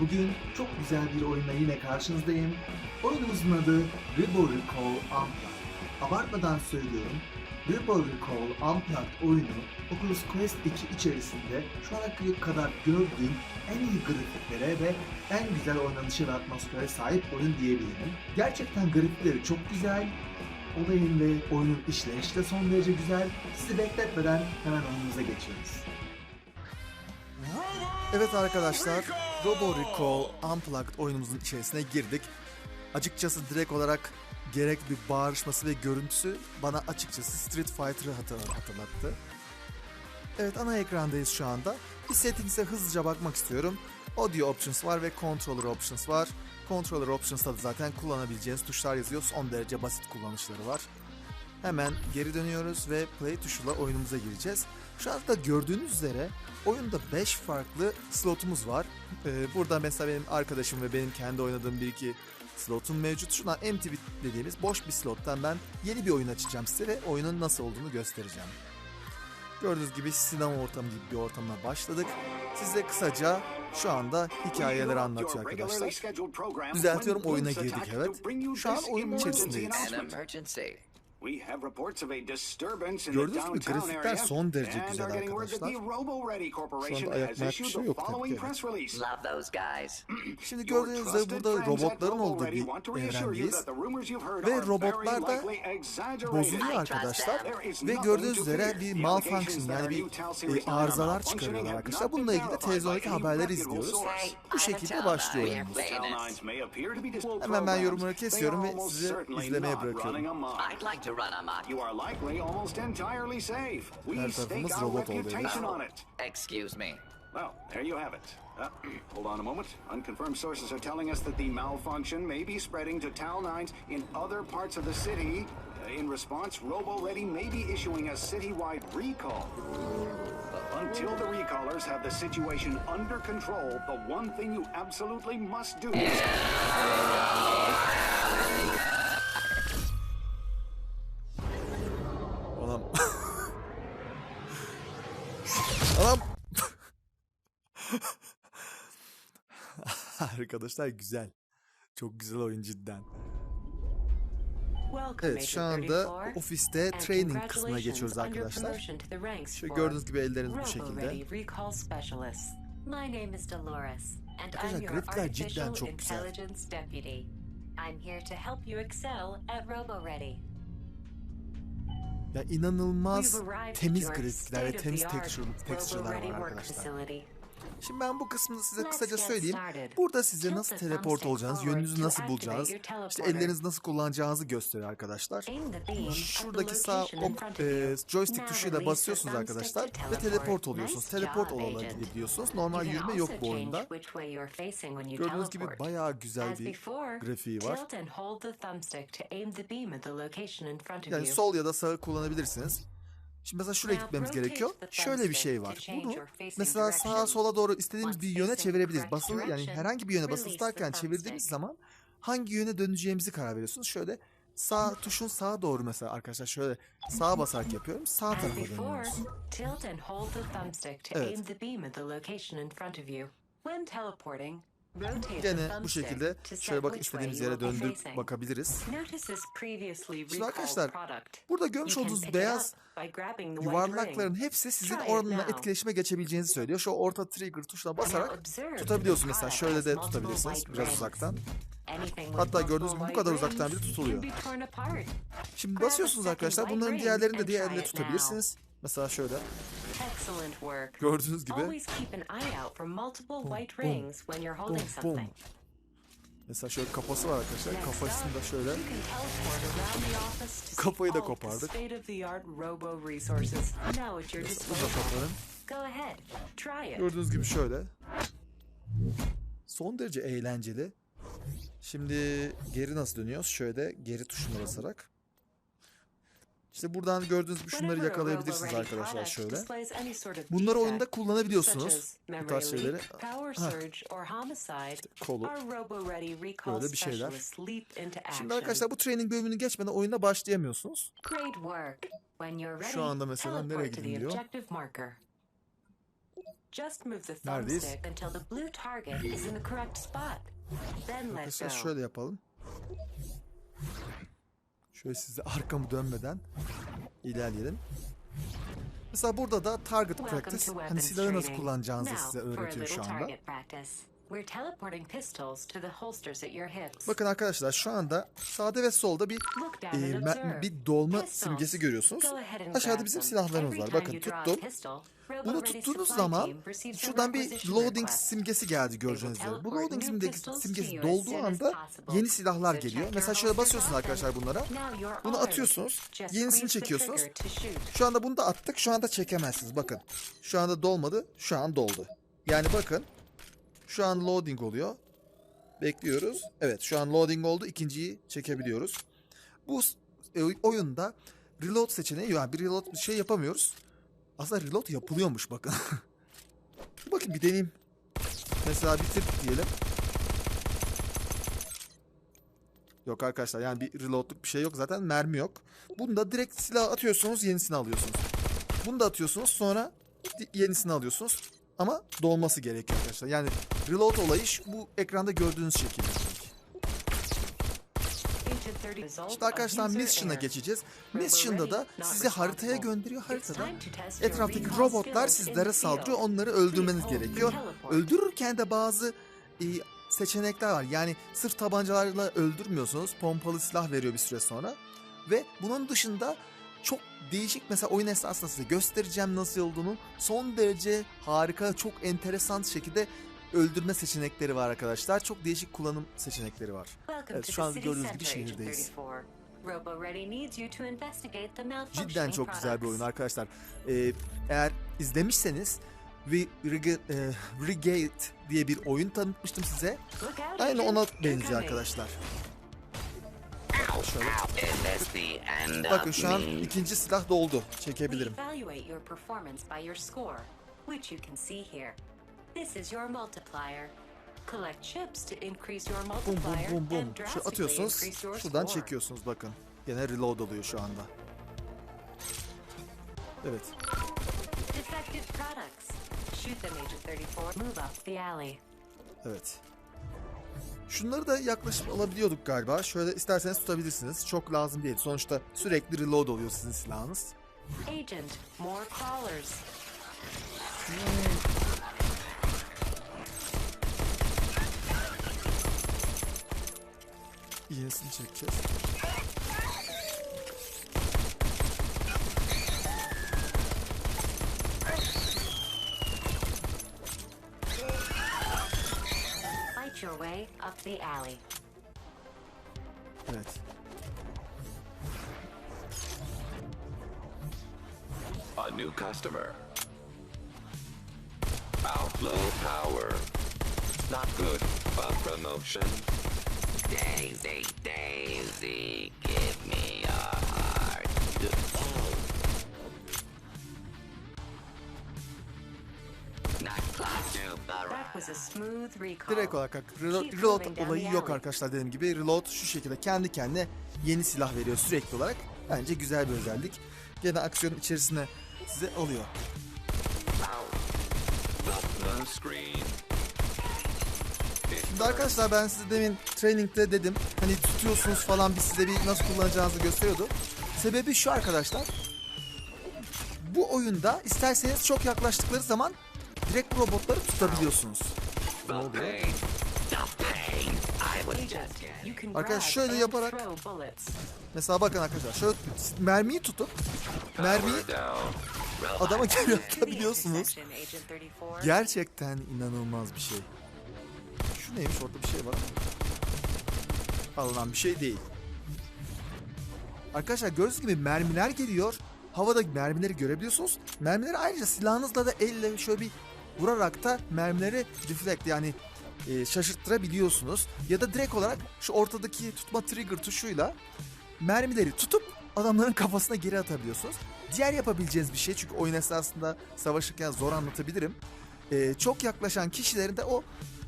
Bugün çok güzel bir oyunla yine karşınızdayım. Oyunumuzun adı Rebel Recall Unplugged. Abartmadan söylüyorum, Rebel Recall Unplugged oyunu Oculus Quest 2 içerisinde şu ana kadar gördüğüm en iyi grafiklere ve en güzel oynanışa ve atmosfere sahip oyun diyebilirim. Gerçekten grafikleri çok güzel, olayın ve oyunun işleyişi de son derece güzel. Sizi bekletmeden hemen oyunumuza geçiyoruz. Evet arkadaşlar, Robo Recall Unplugged oyunumuzun içerisine girdik. Açıkçası direkt olarak gerek bir bağırışması ve görüntüsü bana açıkçası Street Fighter'ı hatır- hatırlattı. Evet ana ekrandayız şu anda. Bir settings'e hızlıca bakmak istiyorum. Audio Options var ve Controller Options var. Controller Options'ta da zaten kullanabileceğiniz tuşlar yazıyor. Son derece basit kullanışları var. Hemen geri dönüyoruz ve play tuşuyla oyunumuza gireceğiz. Şu anda gördüğünüz üzere oyunda 5 farklı slotumuz var. Ee, burada mesela benim arkadaşım ve benim kendi oynadığım bir iki slotum mevcut. Şuna MTV dediğimiz boş bir slottan ben yeni bir oyun açacağım size ve oyunun nasıl olduğunu göstereceğim. Gördüğünüz gibi sinema ortamı gibi bir ortamına başladık. Size kısaca şu anda hikayeleri anlatıyor arkadaşlar. Düzeltiyorum oyuna girdik evet. Şu an oyunun içerisindeyiz. Gördüğünüz gibi grafikler son derece güzel arkadaşlar. Şu anda ayak mayak bir şey yok tabii ki. Guys. Şimdi gördüğünüz üzere burada robotların olduğu bir evrendeyiz. Ve robotlar da bozuluyor arkadaşlar. Ve gördüğünüz üzere bir malfunction yani bir e, arızalar çıkarıyorlar arkadaşlar. Bununla ilgili de televizyondaki haberleri izliyoruz. Bu şekilde başlıyor. Hemen ben yorumları kesiyorum ve sizi izlemeye bırakıyorum. I'd like to run amok. You are likely almost entirely safe. We stake our reputation on it. Excuse me. Well, there you have it. Uh, hold on a moment. Unconfirmed sources are telling us that the malfunction may be spreading to Tal 9s in other parts of the city. Uh, in response, RoboReady may be issuing a citywide recall. Until the recallers have the situation under control, the one thing you absolutely must do is Arkadaşlar güzel. Çok güzel oyun cidden. Evet şu anda ofiste training kısmına geçiyoruz arkadaşlar. Şöyle gördüğünüz gibi elleriniz bu şekilde. My name is Dolores, and Arkadaşlar, I'm your grafikler cidden çok güzel. intelligence deputy. I'm here to help you excel at RoboReady. Ya inanılmaz temiz grafikler ve temiz texture, texture'lar var arkadaşlar. Şimdi ben bu kısmını size kısaca söyleyeyim. Burada size nasıl teleport olacağınız, yönünüzü nasıl bulacağınız, işte ellerinizi nasıl kullanacağınızı gösteriyor arkadaşlar. Şuradaki sağ ok, e, joystick tuşuyla basıyorsunuz arkadaşlar ve teleport oluyorsunuz. Teleport agent. gidebiliyorsunuz. Normal yürüme yok bu oyunda. Gördüğünüz gibi bayağı güzel bir grafiği var. Yani sol ya da sağı kullanabilirsiniz. Şimdi mesela şuraya gitmemiz gerekiyor. Şöyle bir şey var. Bunu mesela sağa sola doğru istediğimiz bir yöne çevirebiliriz. Basılı yani herhangi bir yöne basılı tutarken çevirdiğimiz zaman hangi yöne döneceğimizi karar veriyorsunuz. Şöyle sağ tuşun sağa doğru mesela arkadaşlar şöyle sağa basarak yapıyorum. Sağ tarafa dönüyoruz. Evet. When teleporting, Gene bu şekilde şöyle bak istediğimiz yere döndürüp bakabiliriz. Şimdi arkadaşlar burada görmüş olduğunuz beyaz yuvarlakların hepsi sizin now. etkileşime geçebileceğinizi söylüyor. Şu orta trigger tuşuna basarak tutabiliyorsun mesela. Şöyle de tutabilirsiniz biraz uzaktan. Hatta gördüğünüz gibi bu kadar uzaktan bile tutuluyor. Şimdi basıyorsunuz arkadaşlar. Bunların diğerlerini de and diğer try elle it tutabilirsiniz. Mesela şöyle. Gördüğünüz gibi. Bum holding bum. something. Mesela şöyle kafası var arkadaşlar. Kafasını da şöyle. Kafayı da kopardık. İt. Gördüğünüz gibi şöyle. Son derece eğlenceli. Şimdi geri nasıl dönüyoruz? Şöyle geri tuşuna basarak. İşte buradan gördüğünüz gibi şunları yakalayabilirsiniz arkadaşlar şöyle. Bunları oyunda kullanabiliyorsunuz. Bu tarz şeyleri. homicide, kolu. Böyle bir şeyler. Şimdi arkadaşlar bu training bölümünü geçmeden oyuna başlayamıyorsunuz. Şu anda mesela nereye gidin diyor. Neredeyiz? Arkadaşlar şöyle yapalım. Şöyle size arkamı dönmeden ilerleyelim. Mesela burada da target practice hani silahı nasıl kullanacağınızı size öğretiyor şu anda. We're teleporting pistols to the holsters at your hips. Bakın arkadaşlar şu anda sağda ve solda bir e, bir dolma simgesi görüyorsunuz. Aşağıda bizim silahlarımız var. Bakın tuttum. Bunu tuttuğunuz zaman şuradan bir loading simgesi geldi gördüğünüz üzere. Bu loading simgesi, simgesi dolduğu anda yeni silahlar geliyor. Mesela şöyle basıyorsunuz arkadaşlar bunlara. Bunu atıyorsunuz. Yenisini çekiyorsunuz. Şu anda bunu da attık. Şu anda çekemezsiniz. Bakın. Şu anda dolmadı. Şu an doldu. Yani bakın. Şu an loading oluyor. Bekliyoruz. Evet şu an loading oldu. İkinciyi çekebiliyoruz. Bu e, oyunda reload seçeneği yani bir reload bir şey yapamıyoruz. Aslında reload yapılıyormuş bakın. bakın bir deneyeyim. Mesela bitir diyelim. Yok arkadaşlar yani bir reloadluk bir şey yok zaten mermi yok. Bunda direkt silah atıyorsunuz yenisini alıyorsunuz. Bunu da atıyorsunuz sonra yenisini alıyorsunuz. Ama dolması gerekiyor arkadaşlar. Yani reload olayı şu- bu ekranda gördüğünüz şekilde. Agent 30 result İşte arkadaşlar Mission'a geçeceğiz. Mission'da da sizi haritaya gönderiyor. Haritada etraftaki robotlar sizlere saldırıyor. Onları öldürmeniz gerekiyor. Öldürürken de bazı e, seçenekler var. Yani sırf tabancalarla öldürmüyorsunuz. Pompalı silah veriyor bir süre sonra. Ve bunun dışında çok değişik mesela oyun esnasında size göstereceğim nasıl olduğunu. Son derece harika, çok enteresan şekilde öldürme seçenekleri var arkadaşlar. Çok değişik kullanım seçenekleri var. Evet şu an gördüğünüz gibi şehirdeyiz. 34. Robo Ready needs you to investigate the malfunctioning Cidden çok güzel bir oyun arkadaşlar. Ee, eğer izlemişseniz ve Rega- e, Regate diye bir oyun tanıtmıştım size. Aynı ona benziyor arkadaşlar. Şöyle. Bakın şu an ikinci silah doldu. Çekebilirim. Bum bum bum bum. Şu atıyorsunuz. Şuradan çekiyorsunuz bakın. Gene reload oluyor şu anda. Evet. Defective products. Shoot them, Agent 34. Move up the alley. Evet. Şunları da yaklaşıp alabiliyorduk galiba. Şöyle isterseniz tutabilirsiniz. Çok lazım değil. Sonuçta sürekli reload oluyor sizin silahınız. Agent, more crawlers. Yenisini çekeceğiz. The alley. Evet. A new customer. Outflow power. Not good, but promotion. Daisy, Daisy, Direkt olarak reload, olayı yok arkadaşlar dediğim gibi. Reload şu şekilde kendi kendine yeni silah veriyor sürekli olarak. Bence güzel bir özellik. Gene aksiyonun içerisine size alıyor. Şimdi arkadaşlar ben size demin trainingde dedim. Hani tutuyorsunuz falan biz size bir nasıl kullanacağınızı gösteriyordu. Sebebi şu arkadaşlar. Bu oyunda isterseniz çok yaklaştıkları zaman direkt robotları tutabiliyorsunuz. Ne oluyor? Arkadaşlar şöyle yaparak-. Mesela bakın arkadaşlar şöyle mermiyi tutup mermiyi adama geri atabiliyorsunuz. intersection, Agent 34. Gerçekten inanılmaz bir şey. Şu neymiş orada bir şey var. Alınan bir şey değil. Arkadaşlar gördüğünüz gibi mermiler geliyor. Havada mermileri görebiliyorsunuz. Mermileri ayrıca silahınızla da elle şöyle bir vurarak da mermileri deflect yani e, şaşırttırabiliyorsunuz. Ya da direkt olarak şu ortadaki tutma trigger tuşuyla mermileri tutup adamların kafasına geri atabiliyorsunuz. Diğer yapabileceğiniz bir şey çünkü oyun esnasında savaşırken zor anlatabilirim. Ee, çok yaklaşan kişilerin de o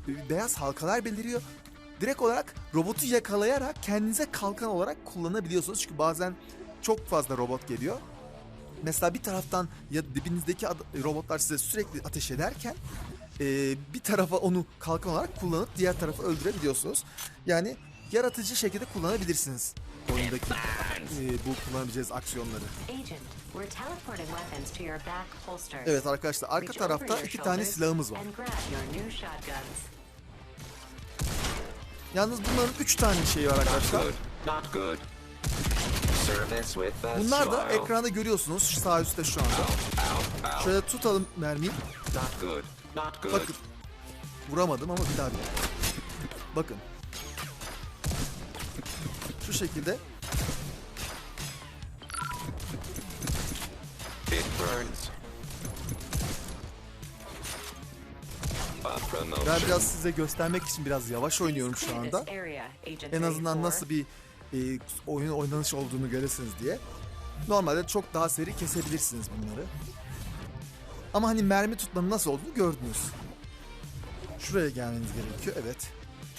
e, beyaz halkalar beliriyor. Direkt olarak robotu yakalayarak kendinize kalkan olarak kullanabiliyorsunuz. Çünkü bazen çok fazla robot geliyor. Mesela bir taraftan ya dibinizdeki robotlar size sürekli ateş ederken e, bir tarafa onu kalkan olarak kullanıp diğer tarafı öldürebiliyorsunuz. Yani yaratıcı şekilde kullanabilirsiniz oyundaki e, bu kullanabileceğiniz aksiyonları. Evet arkadaşlar arka tarafta iki tane silahımız var. Yalnız bunların üç tane şeyi var arkadaşlar. Bunlar da ekranda görüyorsunuz sağ üstte şu anda. Şöyle tutalım mermiyi. Bakın. Vuramadım ama bir daha bir. Bakın. Şu şekilde ben biraz size göstermek için biraz yavaş oynuyorum şu anda. En azından 34. nasıl bir e, oyun oynanış olduğunu göresiniz diye. Normalde çok daha seri kesebilirsiniz bunları. Ama hani mermi tutmanın nasıl olduğunu gördünüz. Şuraya gelmeniz gerekiyor. Evet.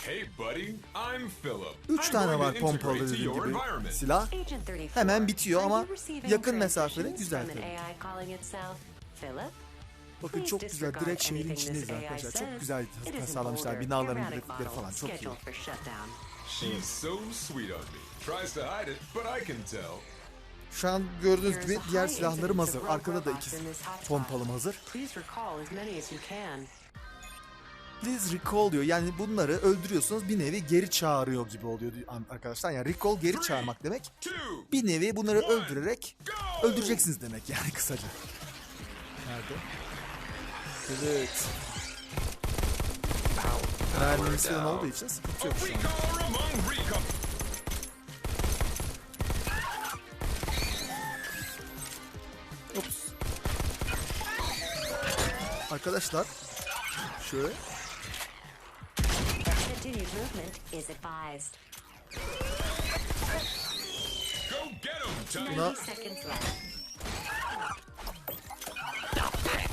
Hey, buddy, I'm Philip. Üç I'm tane var pompalı dediğim gibi silah. Agent 34, Hemen bitiyor ama yakın mesafede güzel tabii. Bakın çok güzel direkt şehrin içindeyiz arkadaşlar. Çok güzel tasarlamışlar. Binaların grafikleri falan çok iyi. She's so sweet on me. Tries to hide it, but I can tell. Şu an gördüğünüz gibi diğer silahlarım hazır. Arkada da iki pompalım hazır. Please recall as many as you can. Please recall diyor. Yani bunları öldürüyorsunuz bir nevi geri çağırıyor gibi oluyor arkadaşlar. Yani recall geri çağırmak demek. Bir nevi bunları öldürerek öldüreceksiniz demek yani kısaca. Nerede? Evet. Mermimiz falan olduğu için sıkıntı A yok şu an. recall among recall. Ops. Arkadaşlar şöyle Continued movement is advised. Go get him, Tiger. buna 90 seconds left.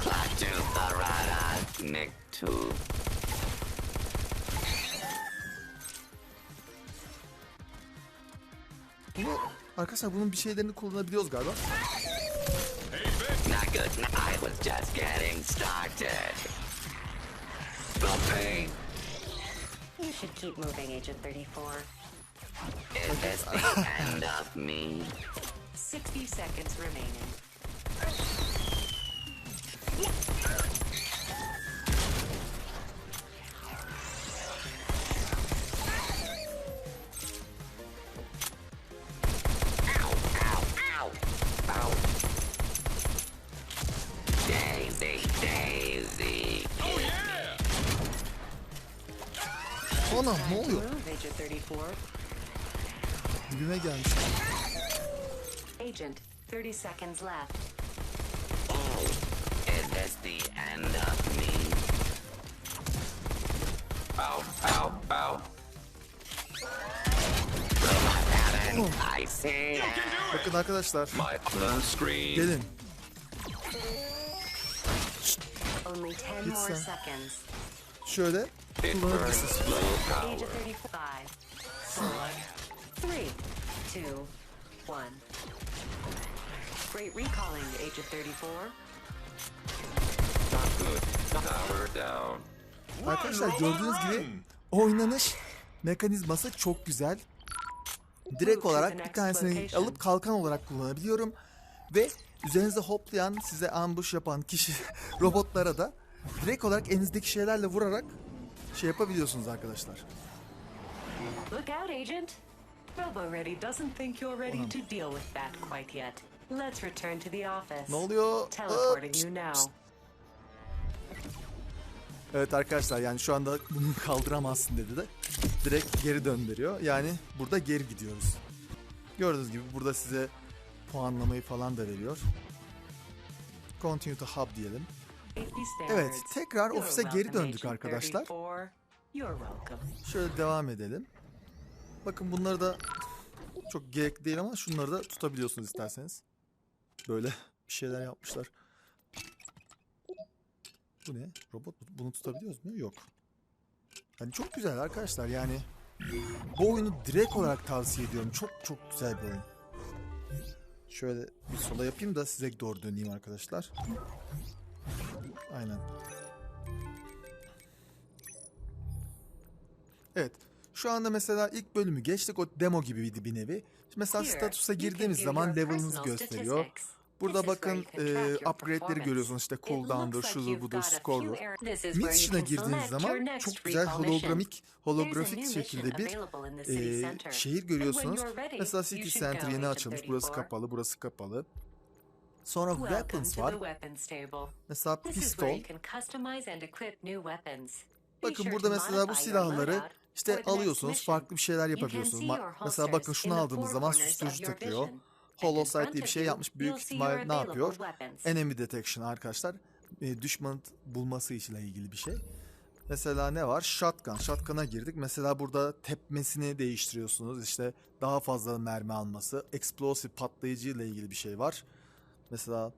Clock to the right, Nick two. Bunu arkadaşlar bunun bir şeylerini kullanabiliyoruz galiba. Not good. I was just getting started. The pain. You should keep moving, Agent 34. Is this the end of me? 60 seconds remaining. Anam ne oluyor? Agent 34. Dibime gelmiş. Agent, 30 seconds left. Is this the end of me? Ow, ow, ow. Heaven, I see. Bakın arkadaşlar My blue screen. gelin. Only 10 Git more uh, seconds. Şöyle kullanabilirsiniz. burns low Agent power. 35. 4, 3, 2, 1. Great recalling, Agent 34. Not good. Power down. Arkadaşlar gördüğünüz gibi oynanış mekanizması çok güzel. Direkt olarak bir tanesini alıp kalkan olarak kullanabiliyorum. Ve üzerinizde hoplayan, size ambush yapan kişi robotlara da direkt olarak elinizdeki şeylerle vurarak şey yapabiliyorsunuz arkadaşlar. Look out, Agent. Robo Ready doesn't think you're ready to deal with that quite yet. Let's return to the office. Ne oluyor? Teleporting you now. Evet arkadaşlar yani şu anda bunu kaldıramazsın dedi de direkt geri döndürüyor. Yani burada geri gidiyoruz. Gördüğünüz gibi burada size puanlamayı falan da veriyor. Continue to hub diyelim. Evet, tekrar ofise geri döndük arkadaşlar. 34. You're welcome. Şöyle devam edelim. Bakın bunları da çok gerekli değil ama şunları da tutabiliyorsunuz isterseniz. Böyle bir şeyler yapmışlar. Bu ne? Robot? Bunu tutabiliyoruz mu? Yok. Yani çok güzel arkadaşlar yani. Bu oyunu direkt olarak tavsiye ediyorum. Çok çok güzel bir oyun. Şöyle bir sola yapayım da size doğru döneyim arkadaşlar. Aynen. Evet. Şu anda mesela ilk bölümü geçtik. O demo gibiydi bir nevi. Mesela statusa girdiğimiz zaman level'ınızı gösteriyor. Burada bakın e, upgrade'leri görüyorsunuz. İşte like şudur budur, score'dur. Mission'a girdiğiniz zaman çok güzel hologramik, holografik şekilde bir e, şehir görüyorsunuz. Mesela City Center yeni açılmış. Burası 34. kapalı, burası kapalı. Sonra weapons var. Mesela pistol. Bakın burada mesela bu silahları işte alıyorsunuz, farklı bir şeyler yapabiliyorsunuz. Mesela bakın şunu four zaman susturucu takıyor. vision. Hollow And in sight front diye bir şey yapmış. Büyük ihtimal ne yapıyor? Enemy detection arkadaşlar. E, düşman bulması ile ilgili bir şey. Mesela ne var? Shotgun. Shotgun'a girdik. Mesela burada tepmesini değiştiriyorsunuz. İşte daha fazla mermi alması. Explosive patlayıcı ile ilgili bir şey var. Mesela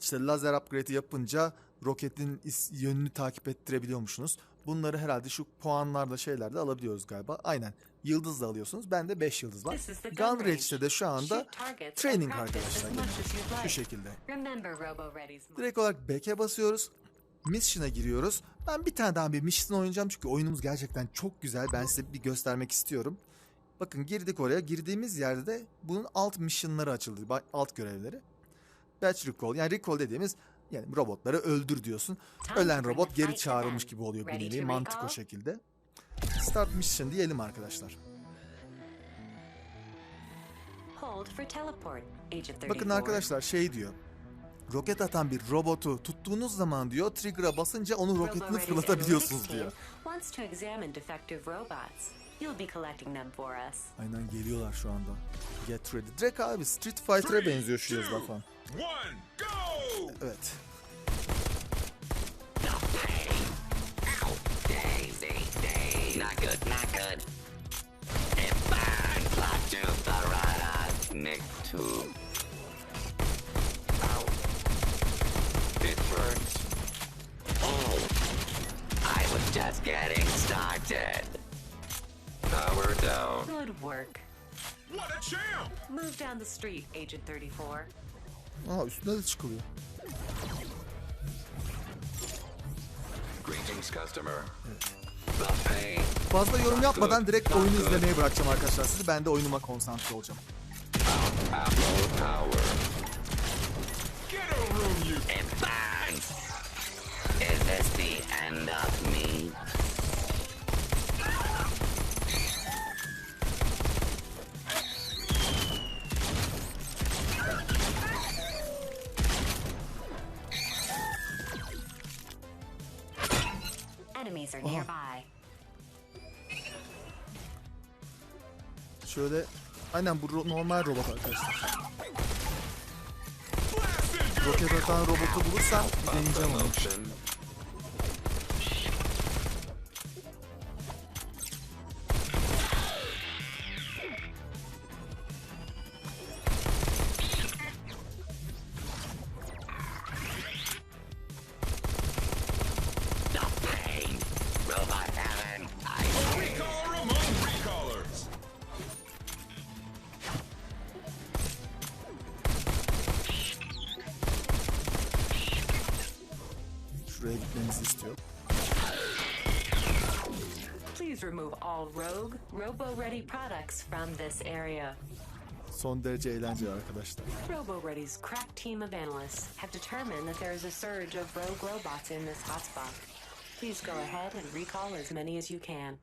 işte lazer upgrade'i yapınca roketin yönünü takip ettirebiliyormuşsunuz. Bunları herhalde şu puanlarda şeylerde alabiliyoruz galiba. Aynen. Yıldız da alıyorsunuz. Bende 5 yıldız var. Gun. Range'de de şu anda training arkadaşlar. Şu şekilde. Direkt olarak back'e basıyoruz. Mission'a giriyoruz. Ben bir tane daha bir mission oynayacağım çünkü oyunumuz gerçekten çok güzel. Ben size bir göstermek istiyorum. Bakın girdik oraya. Girdiğimiz yerde de bunun alt mission'ları açıldı. Alt görevleri. Batch recall. Yani recall dediğimiz yani robotları öldür diyorsun. Ölen robot geri çağrılmış gibi oluyor bir nevi. Mantık o şekilde. Start mission diyelim arkadaşlar. Hold for teleport. Agent 34. Bakın arkadaşlar şey diyor. Roket atan bir robotu tuttuğunuz zaman diyor trigger'a basınca onun roketini fırlatabiliyorsunuz diyor. You'll be collecting them for us. Aynen geliyorlar şu anda. Get ready. Direkt abi Street Fighter'a benziyor şu yazılar falan. One, go! Evet. Not good, not good. It burns like to. Ow. It burns. Oh. I was just getting started. Power down. Good work. What a champ! Move down the street, Agent 34. Aa üstüne de çıkılıyor. Greetings, customer. The pain. Fazla yorum yapmadan direkt oyunu izlemeye bırakacağım arkadaşlar sizi. Ben de oyunuma konsantre olacağım. Apple power. Get a room, you. It burns. Is this the end of me? Are nearby. Şöyle aynen bu normal robot arkadaşlar. Roket atan robotu bulursam deneyeceğim onu. Please remove all rogue, robo-ready products from this area. Son derece eğlenceli arkadaşlar. Robo-Ready's crack team of analysts have determined that there is a surge of rogue robots in this hotspot. Please go ahead and recall as many as you can.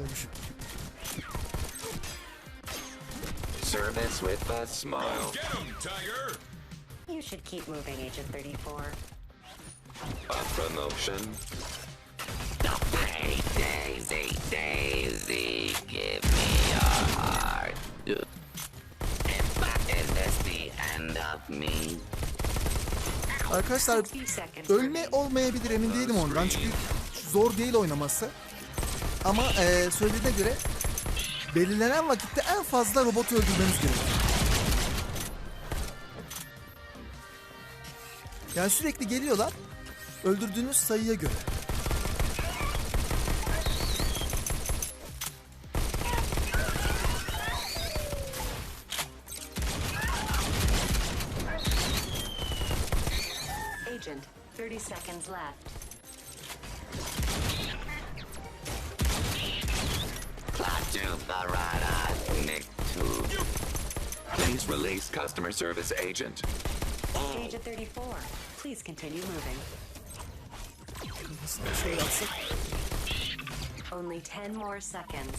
Arkamdaymış. Service with a smile. Get him, Tiger! You should keep moving, Agent 34. A promotion. Hey, Daisy, Daisy, give me your heart. If I, is this the end of me? Arkadaşlar 60 seconds ölme olmayabilir emin değilim ondan çünkü zor değil oynaması. Ama eee söylediğine göre belirlenen vakitte en fazla robotu öldürmeniz gerekiyor. Yani sürekli geliyorlar öldürdüğünüz sayıya göre. Klaatu Barada, Nick Please release customer service agent. Agent 34, please continue moving. Only 10 more seconds.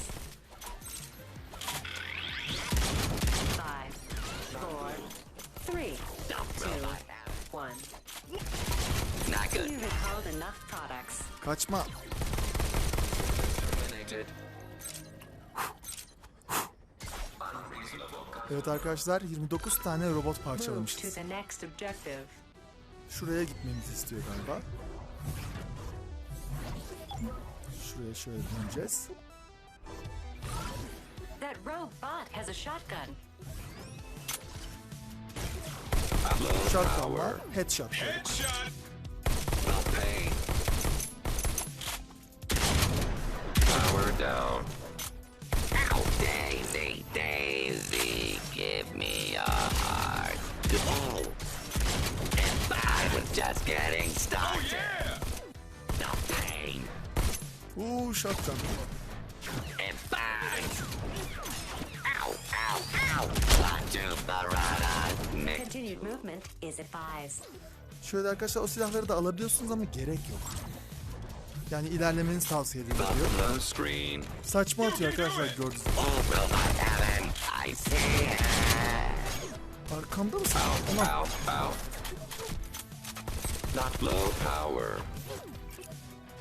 Five, four, three, two, one. Not good. You recalled enough products. Kaçma. Terminated. Evet arkadaşlar 29 tane robot Move to parçalamışız. the next objective. Şuraya gitmemizi istiyor galiba. Şuraya şöyle döneceğiz. That rogue bot has a shotgun. Shotgun'la headshot. Headshot! Power down. Ow, Daisy, Daisy, just getting Oh, started. yeah! The pain. Uuu shotgun. It burns. Ow, ow, ow. Klaatu Barada, Continued movement is advised. Şöyle arkadaşlar o silahları da alabiliyorsunuz ama gerek yok. Yani ilerlemenizi tavsiye ediliyor. Saçma atıyor arkadaşlar gördüğünüz gibi. Oh. Arkamda mısın? Tamam. Not low power.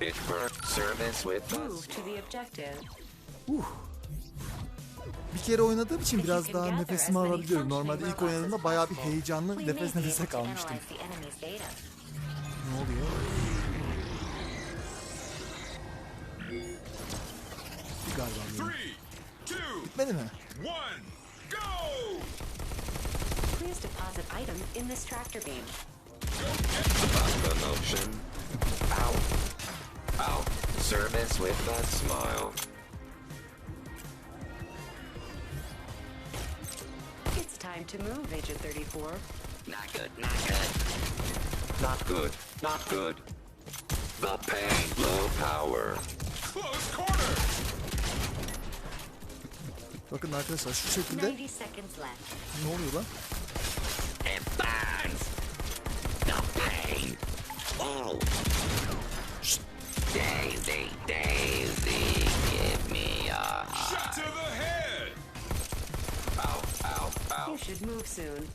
It burns. Service with a Move to the objective. Bir kere oynadığım için biraz daha nefesimi alabiliyorum. Normalde ilk oynadığımda bayağı bir heyecanlı nefes nefese kalmıştım. Ne oluyor? Bir galiba. benim. Bitmedi mi? one, go! Please deposit item in this tractor beam. Promotion. Ow. Ow. Service with a smile. It's time to move, Agent 34. Not good, not good. Not good. Not good. The pain. Low power. Close quarter! Bakın arkadaşlar şu şekilde 90 seconds left. ne oluyor lan? Daisy, Daisy, give me your heart. Shot to the head! Ow. Ow. Ow. You should move soon.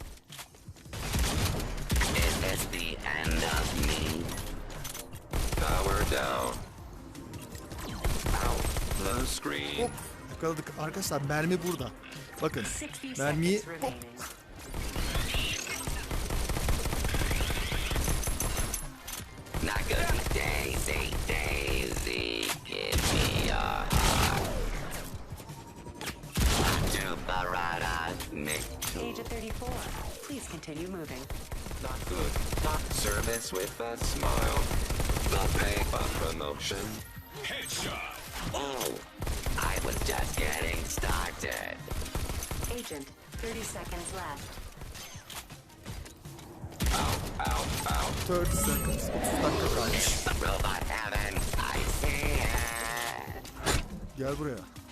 Is this the end of me? Power down. Ow. Low screen. Hop yakaladık. Arkadaşlar mermi burada. Bakın 60 mermiyi hop Barada, Nick. Agent 34, please continue moving. Not good. Not service with a smile. The pay A promotion. Headshot! Oh, I was just getting started. Agent, 30 seconds left. Ow. Ow. Ow. 30 seconds. 30 dakika kalmış. Robot heaven, I see it. Gel buraya.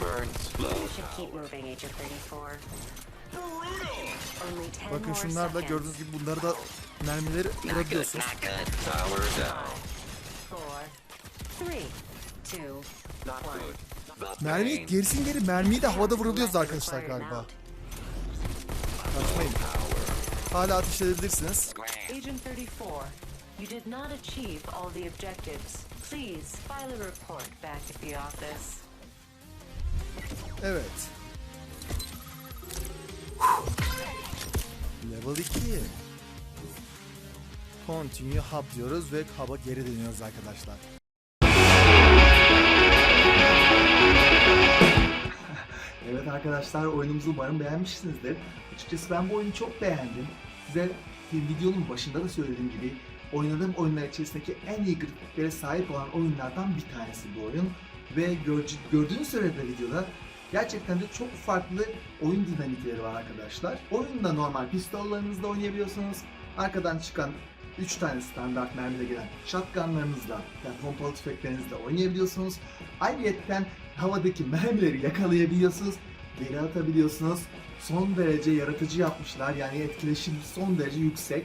Burns. You should keep moving, Agent 34. Brutal! Only 10 Bakın more şunlar da seconds. gördüğünüz gibi bunları da mermileri Not good, vurabiliyorsunuz. not good. Power down. Four, three, two, Not one. good. The Mermi pain. gerisin geri mermiyi de havada vuruluyoruz arkadaşlar galiba. Kaçmayın. Hala ateş edebilirsiniz. Agent 34, you did not achieve all the objectives. Please file a report back at the office. Evet. Level 2. Continue hub diyoruz ve hub'a geri dönüyoruz arkadaşlar. Evet arkadaşlar oyunumuzu umarım beğenmişsinizdir. Açıkçası ben bu oyunu çok beğendim. Size videonun başında da söylediğim gibi oynadığım oyunlar içerisindeki en iyi grafiklere sahip olan oyunlardan bir tanesi bu oyun. Ve gör, gördüğünüz üzere de videoda gerçekten de çok farklı oyun dinamikleri var arkadaşlar. Oyunda normal pistollarınızla oynayabiliyorsunuz. Arkadan çıkan 3 tane standart mermiyle gelen shotgunlarınızla yani pompalı tüfeklerinizle oynayabiliyorsunuz. Ayrıca havadaki mermileri yakalayabiliyorsunuz, geri atabiliyorsunuz. Son derece yaratıcı yapmışlar yani etkileşim son derece yüksek.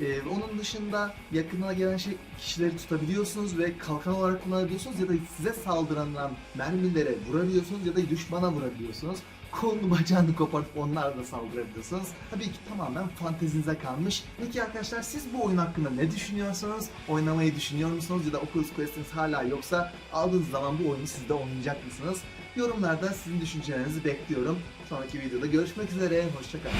Ee, onun dışında yakına gelen şey kişileri tutabiliyorsunuz ve kalkan olarak kullanabiliyorsunuz ya da size saldıran mermilere vurabiliyorsunuz ya da düşmana vurabiliyorsunuz. Kolunu bacağını kopartıp onlarla da saldırabiliyorsunuz. Tabii ki tamamen fantezinize kalmış. Peki arkadaşlar siz bu oyun hakkında ne düşünüyorsunuz? Oynamayı düşünüyor musunuz? Ya da Oculus Quest'iniz hala yoksa aldığınız zaman bu oyunu siz de oynayacak mısınız? Yorumlarda sizin düşüncelerinizi bekliyorum. Sonraki videoda görüşmek üzere. Hoşçakalın.